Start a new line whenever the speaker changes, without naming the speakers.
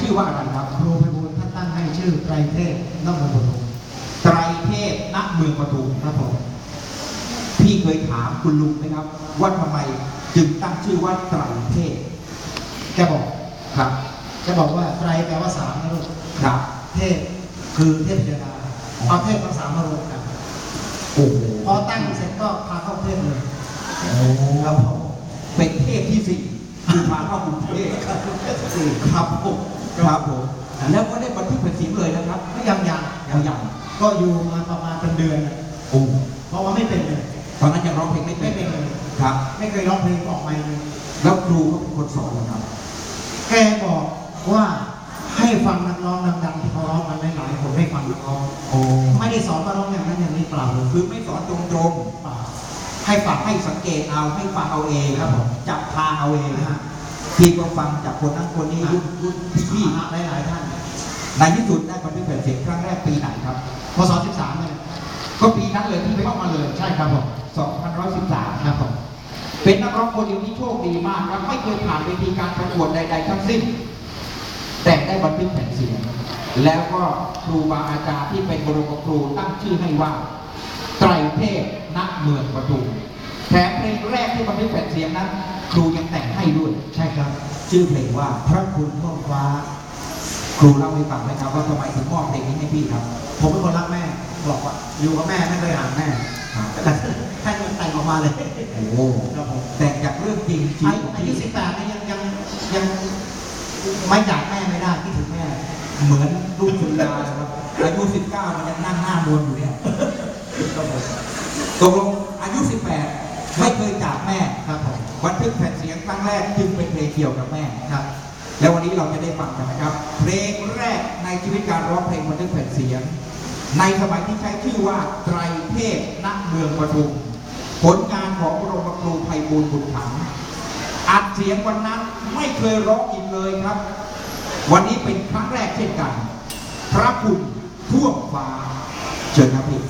ชื่อว่าอะไรครับ
ครูไพบูลย์ท่านตั้งให้ชื่อไตรเทพนักบุญบุญ
ไตรเทพณเมืองปทุม
ครับผม
พี่เคยถามคุณลุงไหมครับ ว่าทำไมจึงตั้งชื่อว่าไตรเทพ
แกบอก
ครับ
แกบอกว่าไตรแปลว่าสามนะลูก
ครับ
เทพคือเทพเทวดาเอาเทพทั้งสามมารวมกัน
โอ้โห
พอตั้งเสร็จก็พาเข้าเทพเลย
โอ้ครับผมเป็นเทพที่สี่คือพาเข้ากรุงเทพสี่ครับผม ครับผมแล้วก็ได้บันทึกเป็นเสียงเลยนะครับ
ก็ยังยัง
ยังยัง
ก็อยู่มาประมาณเป็นเดือนน่ะ
โอ้
เพราะว่าไม่เป็นเลย
ตอนนั้นยังร้องเพลงไม่
ไม่
เป็
เป็นนเลย
ครับ
ไม่เคยร้องเพลงออกมาเลย
แล้วครูก็เป็นคนสอนนะครับ
แกบอกว่าให้ฟังนักร้องดังๆที่เขาร้องกันหลายๆคนให้ฟังนักร้อง
โอ้
ไม่ได้สอนมาร้องอย่างนั้นอย่างนี้เปล่าเลย
คือไม่สอนตรง
เปล่า
ๆให้ฟังให้สังเกตเอาให้ฟังเอาเอง
ครับผม
จับทางเอาเอง
นะฮะ
พี่ก็ฟังจากคนนั้นคนนี้รุ่นรุ่นพี่
พี่หลายๆท่าน
ๆในที่สุดได้บันทึกแผ่นเสียงครั้งแรกปีไหนครับ
พศ13เนี่ย
ก็ปีนั้นเลยที่เข้ามาเลย
ใช่ครับผม
2113
ครับผม
เป็นนักร้องคนเดียวที่โชคดีมากครับไม่เคยผ่านเวทีการประกวดใด ๆ ทั้งสิ้น แต่ได้บันทึกแผ่นเสียง แล้วก็ครูบาอาจารย์ที่เป็นบรมครูตั้งชื่อให้ว่าไตรเทพณเมืองปทุมแถมเพลงแรกที่บันทึกแผ่นเสียงนั้น ครูยังแต่งให้ด้วย
ใช่ครับ
ชื่อเพลงว่า
พระคุณท้องฟ้า
ครูเล่าให้ฟังไหมครับว่าทำไมถึงมอบเพลงนี้ให้พี่ครับ
ผมเป็นคนรักแม่ บอกว่าอยู่กับแม่ไม่เคยห่างแม่
ครับ
แต่ให้มันแต่งออกมาเลย
โอ้โห
ครับผม
แต่งจากเรื่องจริงชีวิตของ
อายุ
พี่
18เนี่ยยังยังยังไม่จากแม่ไม่ได้คิดถึงแม่
เหมือนลูกสุดานะครับอายุ19มันยังนั่งหน้ามวนอยู่เนี่ย
ครับผม
ตกลงอายุ18 ไม่เคยจากแม่
ครับผม
บันทึกแผ่นเสียงครั้งแรกจึงเป็นเพลงเกี่ยวกับแม่
ครับ
แล้ววันนี้เราจะได้ฟังกันนะครับ เพลงแรกในชีวิตการร้องเพลงบันทึกแผ่นเสียง ในสมัยที่ใช้ชื่อว่าไตรเทพณเมืองปทุมผลงานของบรมครูไพบูลบุญถังอัดเสียงวันนั้นไม่เคยร้องอีกเลยครับ วันนี้เป็นครั้งแรกเช่นกัน พระคุณท่วมฟ้าเชิญครับพี่